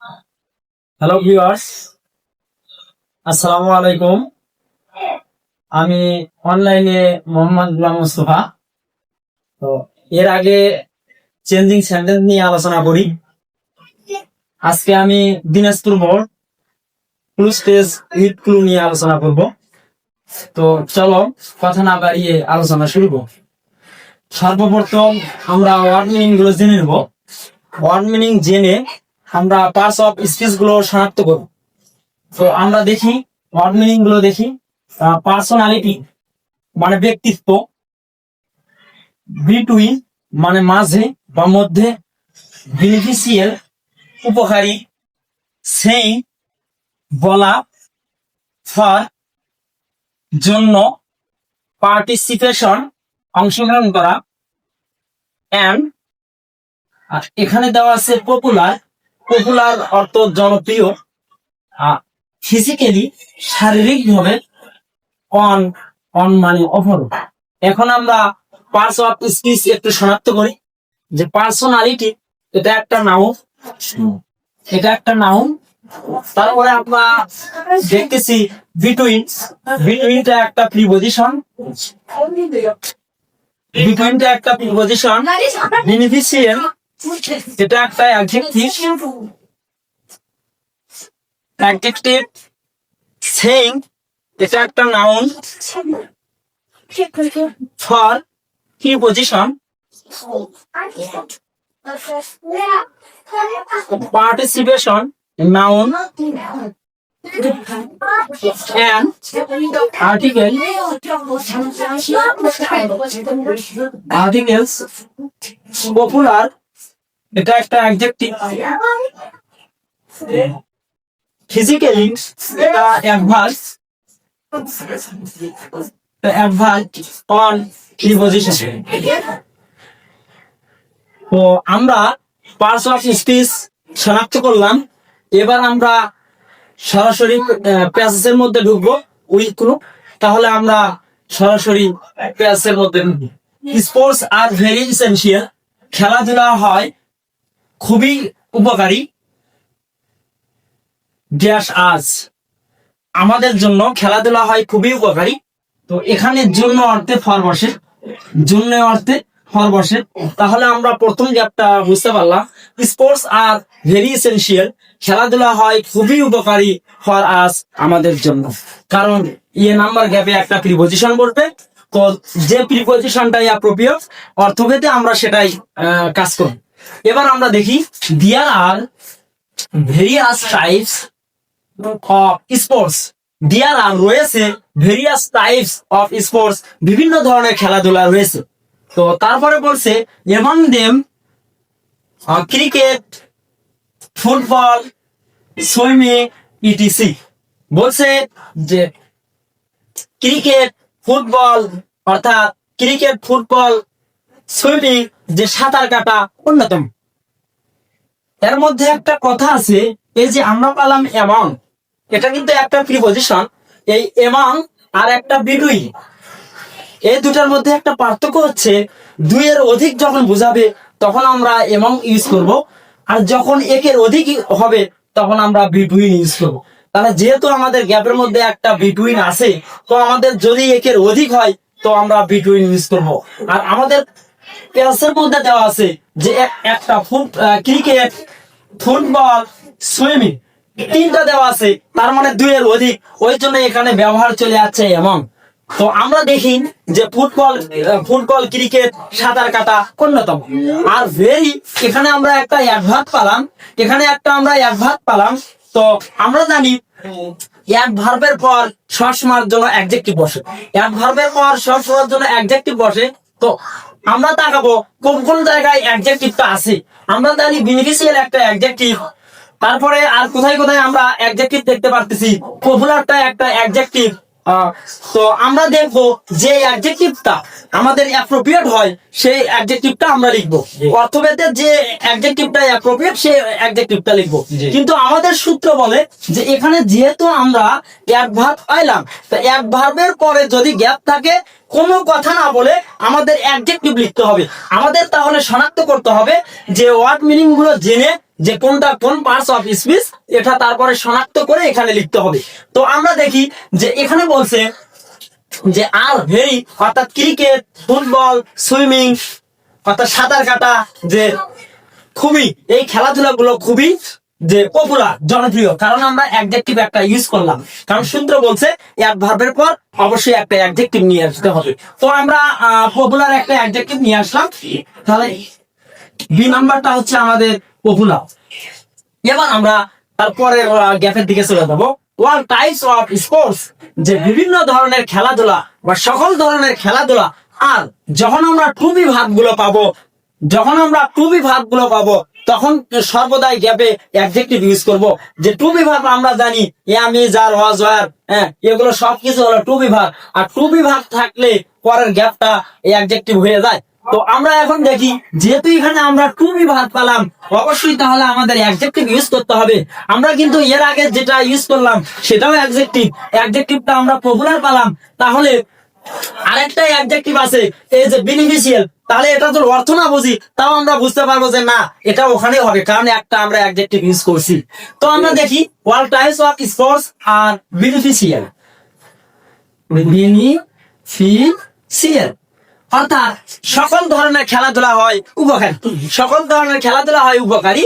Hello viewers আসসালামু আলাইকুম আমি অনলাইনে মোহাম্মদ গুলাম মুস্তফা তো এর আগে চেঞ্জিং সেন্টেন্স নিয়ে আলোচনা করি। আজকে আমি Dinajpur board clue stage hit clue নিয়ে আলোচনা করব। তো চলো কথা না বাড়িয়ে আলোচনা শুরু করব সর্বপ্রথম আমরা ওয়ার্ড মিনিংগুলো জেনে নেব। ওয়ার্ড মিনিং জেনে আমরা পার্টস অফ স্পিচগুলো শনাক্ত করব। তো আমরা দেখি ওয়ার্ড মিনিংগুলো দেখি পার্সোনালিটি মানে ব্যক্তিত্ব বিটুইন মানে মাঝে বা মধ্যে বেনিফিসিয়াল উপকারী সেই বলা ফর জন্য পার্টিসিপেশন অংশগ্রহণ করা এখানে দেওয়া আছে পপুলার পপুলার অর্থ জনপ্রিয় ফিজিক্যালি শারীরিক ভাবে অন অন মানে অপর এখন আমরা পার্স অফ স্পিচ একটু শনাক্ত করি। যে পার্সোনালিটি এটা একটা নাউন এটা একটা নাউন তারপরে আমরা দেখতেছি বিটুইন বিটুইনটা একটা প্রিপোজিশন বিটুইনটা একটা প্রিপোজিশন বেনিফিশিয়াল এটা একটা অ্যাডজেক্টিভ অ্যাডজেক্টিভ সেইং এটা একটা noun for preposition participation noun and article? Popular এটা একটা ফিজিক্যালি তো আমরা পার্টস অফ স্পিচ শনাক্ত করলাম। এবার আমরা সরাসরি প্যাসেজের মধ্যে ঢুকবো উইথ কোনো। তাহলে আমরা সরাসরি প্যাসেজের মধ্যে স্পোর্টস আর ভেরি ইসেনশিয়াল খেলাধুলা হয় খুবই উপকারী। গ্যাস আজ আমাদের জন্য খেলাধুলা হয় খুবই উপকারী। তো এখানে জন্য অর্থে ফর বসে। জন্য অর্থে ফর বসে। তাহলে আমরা প্রথম গ্যাপটা বুঝতে পারলাম। Sports are very essential. খেলাধুলা হয় খুবই উপকারী ফর আস আমাদের জন্য। কারণ ইয়ে নাম্বার গ্যাপে একটা প্রিপোজিশন বলবে। তো যে প্রিপোজিশনটাই অ্যাপ্রোপ্রিয়েট অর্থভেদে আমরা সেটাই কাজ করি এবার আমরা দেখি there are various types of sports there are রয়েছে ভেরিয়াস টাইপস অফ স্পোর্টস বিভিন্ন ধরনের খেলাধুলা রয়েছে। তো তারপরে বলছে এমন them cricket football swimming ETC বলছে যে ক্রিকেট ফুটবল অর্থাৎ ক্রিকেট ফুটবল সুইমিং যে সাঁতার কাটা অন্যতম। এর মধ্যে একটা কথা আছে, এই যে আমরা পেলাম এমং, এটা কিন্তু একটা প্রিপোজিশন এই এমং আর একটা বিটুই এই দুটার মধ্যে একটা পার্থক্য হচ্ছে, দুইয়ের অধিক যখন বোঝাবে, তখন আমরা এমং ইউজ করব, আর যখন একের অধিক হবে, তখন আমরা বিটুইন ইউজ করব। তাহলে যেহেতু আমাদের গ্যাপের মধ্যে একটা বিটুইন আছে, তো আমাদের যদি একের অধিক হয়, তো আমরা বিটুইন ইউজ করব। আর আমাদের পেলসের মধ্যে দেওয়া আছে যে একটা ফুট ক্রিকেট, ফুটবল, সুইমিং, তিনটা দেওয়া আছে, তার মানে দুইয়ের অধিক। ওই জন্য এখানে ব্যবহার চলে যাচ্ছে এমন। তো আমরা দেখি যে ফুটবল ফুটবল, ক্রিকেট, সাঁতার কাটা অন্যতম। আর ভেরি এখানে আমরা একটা অ্যাডভার্ট পালাম। এখানে একটা আমরা অ্যাডভার্ট পালাম। তো আমরা জানি এক ভার্বের পর সবসময়ের জন্য অ্যাডজেক্টিভ বসে। এক ভার্বের পর সবসময়ের জন্য অ্যাডজেক্টিভ বসে। তো আমরা তাকাবো কোন কোন জায়গায় অ্যাডজেক্টিভটা আছে? আমরা জানি বেনিফিশিয়াল একটা অ্যাডজেক্টিভ তারপরে আর কোথায় কোথায় আমরা অ্যাডজেক্টিভ দেখতে পারতেছি। পপুলারটা একটা অ্যাডজেক্টিভ তো আমরা দেখব যে অ্যাডজেক্টিভটা আমাদের অ্যাপ্রোপ্রিয়েট হয় সেই অ্যাডজেক্টিভটা আমরা লিখব। অর্থভেদের যে অ্যাডজেক্টিভটা অ্যাপ্রোপ্রিয়েট সেই অ্যাডজেক্টিভটা লিখব। কিন্তু আমাদের সূত্র বলে যে এখানে যেহেতু আমরা অ্যাডভার্ব পাইলাম তো অ্যাডভার্বের পরে যদি গ্যাপ থাকে কোনো কথা না বলে আমাদের অ্যাডজেক্টিভ লিখতে হবে। আমাদের তাহলে শনাক্ত করতে হবে যে ওয়ার্ড মিনিংগুলো জেনে যে কোনটা কোন পার্টস অফ স্পিচ এটা তারপরে শনাক্ত করে এখানে লিখতে হবে। তো আমরা দেখি যে এখানে বলছে যে আর ভেরি অর্থাৎ ক্রিকেট, ফুটবল, সুইমিং, অর্থাৎ সাঁতার কাটা যে খুবই, এই খেলাধুলাগুলো খুবই যে পপুলার জনপ্রিয়। কারণ আমরা অ্যাডজেক্টিভ একটা ইউজ করলাম। কারণ সূত্র বলছে, এক ভার্বের পর অবশ্যই একটা অ্যাডজেক্টিভ নিয়ে আসতে হবে। তো আমরা পপুলার একটা অ্যাডজেক্টিভ নিয়ে আসলাম। তাহলে বি নাম্বারটা হচ্ছে আমাদের পপুলার এবার আমরা তারপরে গ্যাপের দিকে চলে যাব। টাইপস অফ স্পোর্টস যে বিভিন্ন ধরনের খেলাধুলা বা সকল ধরনের খেলাধুলা, আর যখন আমরা টুবি ভাবগুলো পাবো, যখন আমরা পাবো, তখন সর্বদাই গ্যাপে অ্যাডজেক্টিভ ইউজ করব। যে টু বিভাগ আমরা জানি আমি, যার ওয়াজ ওয়ার হ্যাঁ এগুলো সবকিছু হলো টু বিভাগ আর টু বিভাগ থাকলে পরের গ্যাপটা অ্যাডজেক্টিভ হয়ে যায়। তো আমরা এখন দেখি যেহেতু এখানে আমরা টু বিভাগ পেলাম অবশ্যই তাহলে আমাদের অ্যাডজেক্টিভ ইউজ করতে হবে। আমরা কিন্তু এর আগে যেটা ইউজ করলাম সেটাও অ্যাডজেক্টিভ অ্যাডজেক্টিভটা আমরা পপুলার পেলাম। তাহলে আরেকটা অ্যাডজেক্টিভ আছে এই যে বেনিফিশিয়াল তাহলে এটা তো অর্থ না বুঝি তাও আমরা বুঝতে পারব যে না এটা ওখানে হবে কারণ একটা আমরা অ্যাডজেক্টিভ ইউজ করছি। তো আমরা দেখি all types of sports are beneficial beneficial অর্থাৎ সকল ধরনের খেলাধুলা হয় উপকারী। সকল ধরনের খেলাধুলা হয় উপকারী।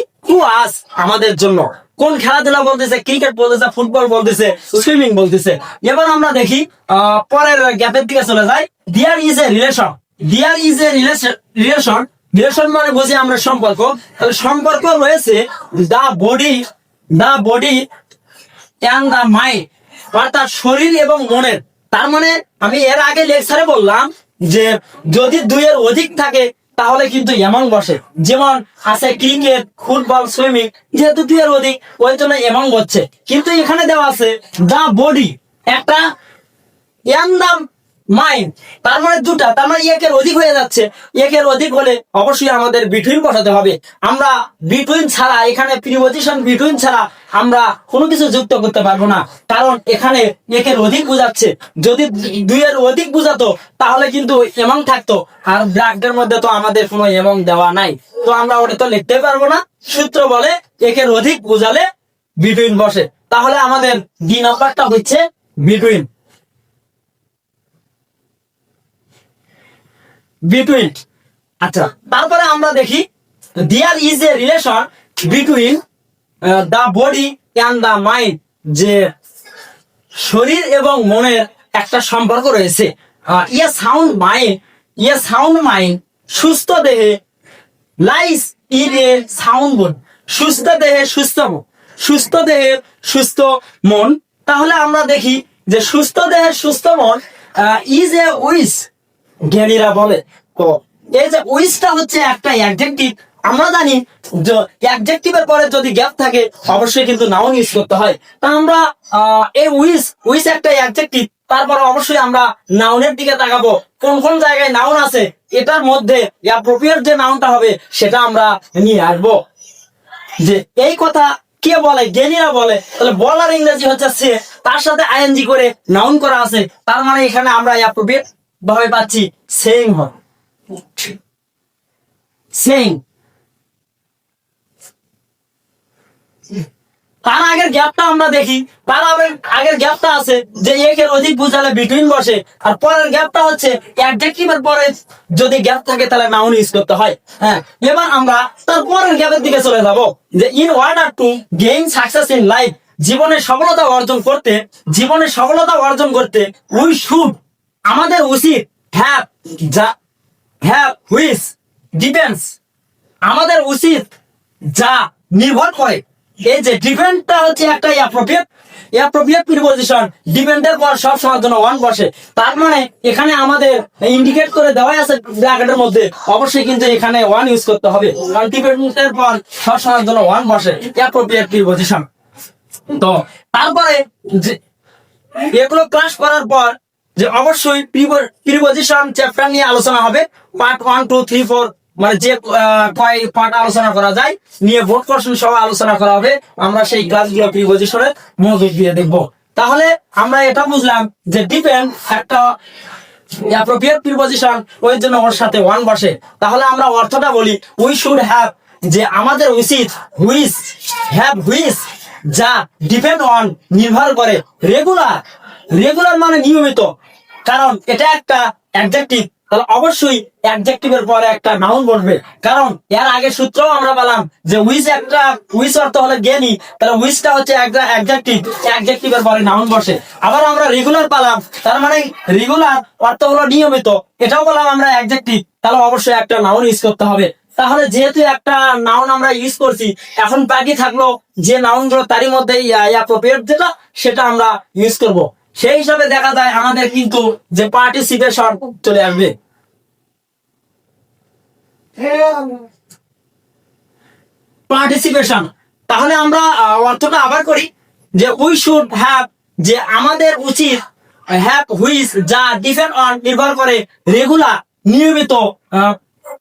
আমাদের জন্য। কোন খেলাধুলা বলতেছে? ক্রিকেট বলতেছে ফুটবল বলতেছে সুইমিং বলতেছে। এবার আমরা দেখি পরের গ্যাপের দিকে চলে যাই। There is a relation there is a relation relation relation মানে বুঝি আমরা সম্পর্ক। তাহলে সম্পর্ক রয়েছে the body the body and the mind অর্থাৎ শরীর এবং মনের। তার মানে আমি এর আগে লেকচারে বললাম যে যদি দুইয়ের অধিক থাকে, তাহলে কিন্তু এমন বসে। যেমন আছে ক্রিকেট, ফুটবল, সুইমিং, যেহেতু দুইয়ের অধিক, ওই জন্য এমন বসছে। কিন্তু এখানে দেওয়া আছে দা বডি। একটা এম দাম মাইন্ড তার মানে দুটা, তার মানে একের অধিক হয়ে যাচ্ছে। একের অধিক হলে অবশ্যই আমাদের বিটুইন বসাতে হবে। আমরা বিটুইন ছাড়া, এখানে প্রিপোজিশন বিটুইন ছাড়া আমরা কোনো কিছু যুক্ত করতে পারব না। কারণ এখানে একের অধিক বোঝাচ্ছে। যদি দুইয়ের অধিক বোঝাতো, তাহলে কিন্তু এমন থাকতো। আর ব্র্যাকেটের মধ্যে তো আমাদের কোনো এমন দেওয়া নাই। তো আমরা ওটা তো লিখতে পারব না। সূত্র বলে একের অধিক বোঝালে বিটুইন বসে। তাহলে আমাদের ডি নাম্বারটা হচ্ছে বিটুইন বিটুইন আচ্ছা তারপরে আমরা দেখি there is a relation between the body and the mind যে শরীর এবং মনের একটা সম্পর্ক রয়েছে। ইয়ে সাউন্ড মাইন্ড ইয়ে সাউন্ড মাইন্ড সুস্থ দেহে লাইস ইন এ সাউন্ড বোন সুস্থ দেহে সুস্থ মন। সুস্থ দেহে সুস্থ মন। তাহলে আমরা দেখি যে সুস্থ দেহে সুস্থ মন ইজ এ উইস জ্ঞানীরা বলে, তো এই যে উইসটা হচ্ছে একটা অ্যাডজেক্টিভ আমরা জানি যে অ্যাডজেক্টিভের পরে যদি গ্যাপ থাকে, অবশ্যই কিন্তু নাউন ইউজ করতে হয়। তা আমরা এই উইস উইস একটা অ্যাডজেক্টিভ তারপর অবশ্যই আমরা নাউনের দিকে তাকাবো। কোন কোন জায়গায় নাউন আছে, এটার মধ্যে অ্যাপ্রোপ্রিয়েট যে নাউনটা হবে, সেটা আমরা নিয়ে আসব। যে এই কথা কে বলে? জ্ঞানীরা বলে। তাহলে বলার ইংরেজি হচ্ছে সে, তার সাথে আইএনজি করে নাউন করা আছে। তার মানে এখানে আমরা অ্যাপ্রোপ্রিয়েট ভাবে পাচ্ছি সেইং হয়। সেইং তার আগের গ্যাপটা আমরা দেখি তার আগের গ্যাপটা আছে, যে একের অধিক বুঝালে বিটুইন বসে। আর পরের গ্যাপটা হচ্ছে অ্যাডজেক্টিভের পরে যদি গ্যাপ থাকে, তাহলে নাউন ইউজ করতে হয়। হ্যাঁ এবার আমরা তার পরের গ্যাপের দিকে চলে যাব, যে in order to gain success in life জীবনে সফলতা অর্জন করতে, জীবনে সফলতা অর্জন করতে উই শুড আমাদের উচিত হ্যাভ যা হ্যাভ হুইস ডিপেন্স আমাদের উচিত যা নির্ভর করে। এই যে ডিপেন্ডটা হচ্ছে একটা অ্যাপ্রোপ্রিয়েট অ্যাপ্রোপ্রিয়েট প্রিপোজিশন ডিপেন্ডের পর সব সময়ের জন্য ওয়ান বসে। তার মানে এখানে আমাদের ইন্ডিকেট করে দেওয়াই আছে ব্র্যাকেটের মধ্যে। অবশ্যই কিন্তু এখানে ওয়ান ইউজ করতে হবে। কারণ ডিপেন্ডের পর সব সময়ের জন্য ওয়ান বসে। অ্যাপ্রোপ্রিয়েট প্রিপোজিশন তো তারপরে যে এগুলো ক্লাস করার পর যে অবশ্যই প্রিপোজিশন চ্যাপ্টার নিয়ে আলোচনা হবে। Part one two three four মানে যে কয় পার্ট আলোচনা করা যায়, নিয়ে ভোট কোশ্চেন সহ আলোচনা করা হবে। আমরা সেই ক্লাসগুলো প্রিপোজিশনে মনোযোগ দিয়ে দেখব। তাহলে আমরা এটা বুঝলাম যে ডিপেন্ড একটা অ্যাপ্রোপ্রিয়েট প্রিপোজিশন ওই জন্য ওর সাথে ওয়ান বসে। তাহলে আমরা অর্থটা বলি উই শুড হ্যাভ যে আমাদের উচিত হুইস হ্যাভ হুইস যা ডিপেন্ড অন নির্ভর করে রেগুলার রেগুলার মানে নিয়মিত। কারণ এটা একটা অ্যাডজেক্টিভ তাহলে অবশ্যই অ্যাডজেক্টিভের পরে একটা নাউন বসবে। কারণ এর আগে সূত্রও আমরা পেলাম যে উইস একটা উইস অর্থ হলো জ্ঞানী, তাহলে উইসটা হচ্ছে একটা অ্যাডজেক্টিভ অ্যাডজেক্টিভের পরে নাউন বসে। আবার আমরা রেগুলার পেলাম, তার মানে রেগুলার অর্থ হলো নিয়মিত, এটাও বললাম আমরা অ্যাডজেক্টিভ তাহলে অবশ্যই একটা নাউন ইউজ করতে হবে। তাহলে যেহেতু একটা নাউন আমরা ইউজ করছি, এখন বাকি থাকল যে নাউনগুলো তারই মধ্যে যেটা, সেটা আমরা ইউজ করব। সেই হিসাবে দেখা যায় আমাদের কিন্তু যে পার্টিসিপেশন চলে আসবে। পার্টিসিপেশন তাহলে আমরা অর্থটা আবার করি, যে উই শুড হ্যাভ যে আমাদের উচিত হ্যাভ হুইস যা ডিপেন্ড অন নির্ভর করে রেগুলার নিয়মিত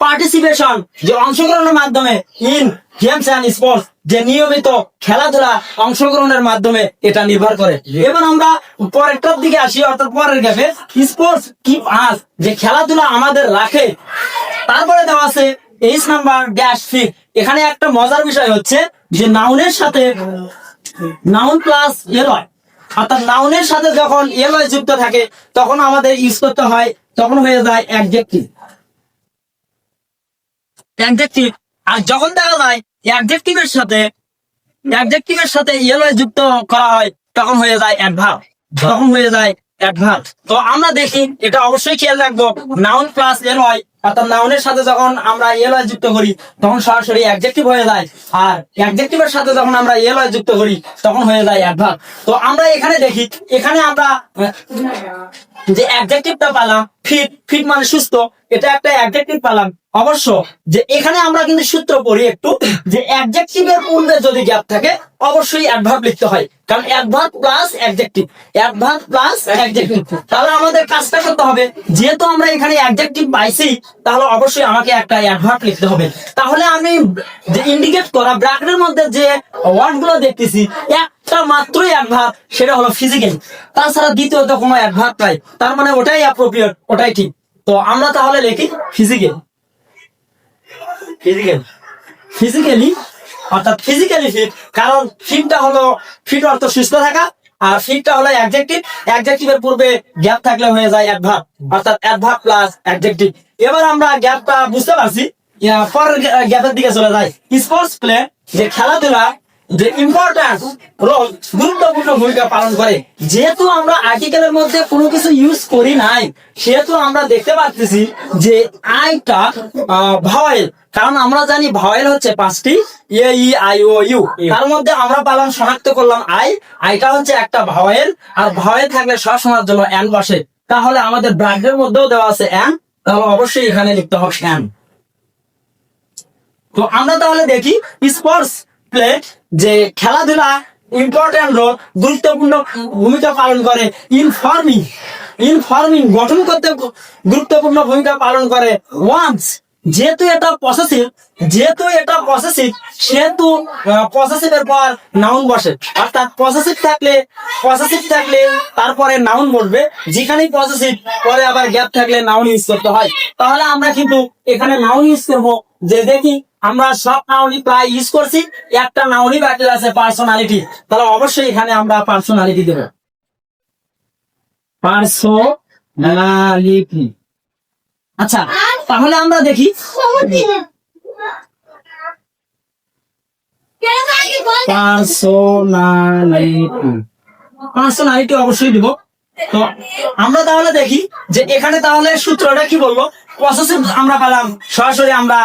পার্টিসিপেশন যে অংশগ্রহণের মাধ্যমে ইন গেমস অ্যান্ড স্পোর্টস যে নিয়মিত খেলাধুলা অংশগ্রহণের মাধ্যমে এটা নির্ভর করে। আমরা পরেরটার দিকে আসি, অর্থাৎ পরের গ্যাপে স্পোর্টস কিপ আস যে খেলাধুলা আমাদের রাখে। তারপরে দেওয়া আছে এইচ নাম্বার ড্যাশ ফিক এখানে একটা মজার বিষয় হচ্ছে যে নাউনের সাথে নাউন প্লাস এলয় অর্থাৎ নাউনের সাথে যখন এলয় যুক্ত থাকে, তখন আমাদের ইউজ করতে হয়, তখন হয়ে যায় অ্যাডজেক্টিভ আর যখন দেখা যায় অ্যাডজেক্টিভের সাথে অ্যাডজেক্টিভের সাথে এলয় যুক্ত করা হয়, তখন হয়ে যায় অ্যাডভার্ব তখন হয়ে যায় অ্যাডভার্ব তো আমরা দেখি, এটা অবশ্যই খেয়াল রাখব নাউন প্লাস এলয় অর্থাৎ নাউনের সাথে যখন আমরা এলয় যুক্ত করি, তখন সরাসরি অ্যাডজেক্টিভ হয়ে যায়, আর অ্যাডজেক্টিভের সাথে যখন আমরা এলয় যুক্ত করি, তখন হয়ে যায় অ্যাডভার্ব তো আমরা এখানে দেখি, এখানে আমরা যে অ্যাডজেক্টিভটা পেলাম ফিট ফিট মানে সুস্থ, এটা একটা অ্যাডজেক্টিভ পেলাম। অবশ্য যে এখানে আমরা কিন্তু সূত্র পড়ি একটু, যে অ্যাডজেক্টিভের পূর্বে যদি গ্যাপ থাকে, অবশ্যই অ্যাডভার্ব লিখতে হয়। কারণ adverb plus adjective adverb plus adjective তাহলে আমাদের কাজটা করতে হবে। যেহেতু আমরা এখানে অ্যাডজেক্টিভ পাইছি, তাহলে অবশ্যই আমাকে একটা অ্যাডভার্ব লিখতে হবে। তাহলে আমি যে ইন্ডিকেট করা ব্র্যাকেটের মধ্যে যে ওয়ার্ডগুলো দেখতেছি একটা মাত্রই অ্যাডভার্ব সেটা হলো ফিজিক্যাল তাছাড়া দ্বিতীয়ত কোনো অ্যাডভার্ব নাই। তার মানে ওটাই অ্যাপ্রোপ্রিয়েট ওটাই ঠিক। তো আমরা তাহলে লিখি ফিজিক্যাল ফিজিক্যাল ফিজিক্যালি অর্থাৎ ফিজিক্যালি ফিট কারণ ফিটটা হলো ফিট অর্থ সুস্থ থাকা, আর ফিটটা হলো অ্যাডজেক্টিভ অ্যাডজেক্টিভের পূর্বে গ্যাপ থাকলে হয়ে যায় অ্যাডভার্ব অর্থাৎ অ্যাডভার্ব প্লাস অ্যাডজেক্টিভ এবার আমরা গ্যাপটা বুঝতে পারছি পরের গ্যাপের দিকে চলে যাই। স্পোর্টস প্লে যে খেলাধুলা যে ইম্পর্টেন্ট রোল, গুরুত্বপূর্ণ ভূমিকা পালন করে। যেহেতু আমরা আর্টিকেলের মধ্যে কোনো কিছু ইউজ করি নাই, সেহেতু আমরা দেখতে পাচ্ছি যে আইটা ভাওয়েল কারণ আমরা জানি ভাওয়েল হচ্ছে পাঁচটি, এ, ই, আই, ও, ইউ। তার মধ্যে আমরা পালন শনাক্ত করলাম আই। আইটা হচ্ছে একটা ভাওয়েল আর ভাওয়েল থাকলে সবসময়ের জন্য অ্যান বসে। তাহলে আমাদের ব্র্যাকেটের মধ্যেও দেওয়া আছে অ্যান তাহলে অবশ্যই এখানে লিখতে হবে অ্যান তো আমরা তাহলে দেখি স্পোর্টস প্লে যে খেলাধুলা ইম্পর্টেন্ট রোল গুরুত্বপূর্ণ ভূমিকা পালন করে। ইনফর্মিং ইনফর্মিং গঠন করতে গুরুত্বপূর্ণ ভূমিকা পালন করে। ওয়ান্স যেহেতু এটা পসেসিভ যেহেতু এটা পসেসিভ সেহেতু পসেসিভের পর নাউন বসে। অর্থাৎ পসেসিভ থাকলে পসেসিভ থাকলে তারপরে নাউন বসবে। যেখানেই পসেসিভ পরে আবার গ্যাপ থাকলে নাউন ইউজ করতে হয়। তাহলে আমরা কিন্তু এখানে নাউন ইউজ করব। যে দেখি আমরা সব নাউনই প্রায় ইউজ করছি, একটা নাউনই বাকি আছে পার্সোনালিটি তাহলে অবশ্যই এখানে আমরা পার্সোনালিটি দেব। পার্সোনালিটি আচ্ছা তাহলে আমরা দেখি। পার্সোনালিটি পার্সোনালিটি অবশ্যই দিব। তো আমরা তাহলে দেখি যে এখানে তাহলে সূত্রটা কি বলব পসেসিভ আমরা পেলাম সরাসরি আমরা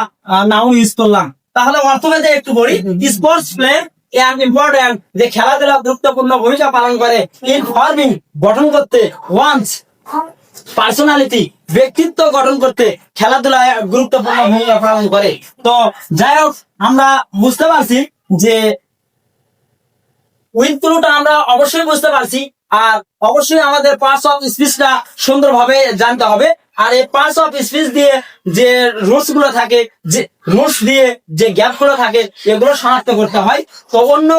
নাউন ইউজ করলাম। তাহলে অর্থভেদে একটু বলি স্পোর্টস প্লে এন্ড ইম্পর্টেন্ট যে খেলাধুলা গুরুত্বপূর্ণ ভূমিকা পালন করে। ইনফর্মিং গঠন করতে ওয়ান্স পার্সোনালিটি ব্যক্তিত্ব গঠন করতে খেলাধুলায় গুরুত্বপূর্ণ ভূমিকা পালন করে। তো যাই হোক আমরা বুঝতে পারছি যে উইথগুলোটা আমরা অবশ্যই বুঝতে পারছি। আর অবশ্যই আমাদের পার্টস অফ স্পিচটা সুন্দরভাবে জানতে হবে। আর এই পার্টস অফ স্পিচ দিয়ে যে রুটসগুলো থাকে, যে রুটস দিয়ে যে গ্যাপগুলো থাকে, এগুলো শনাক্ত করতে হয়। তো অন্য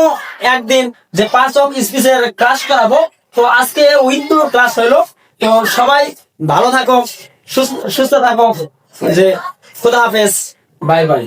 একদিন যে পার্টস অফ স্পিচের ক্লাস করাবো, তো আজকে উইন্ডো ক্লাস হলো তো সবাই ভালো থাকো, সুস্থ থাকো, যে খুদা হাফেজ বাই বাই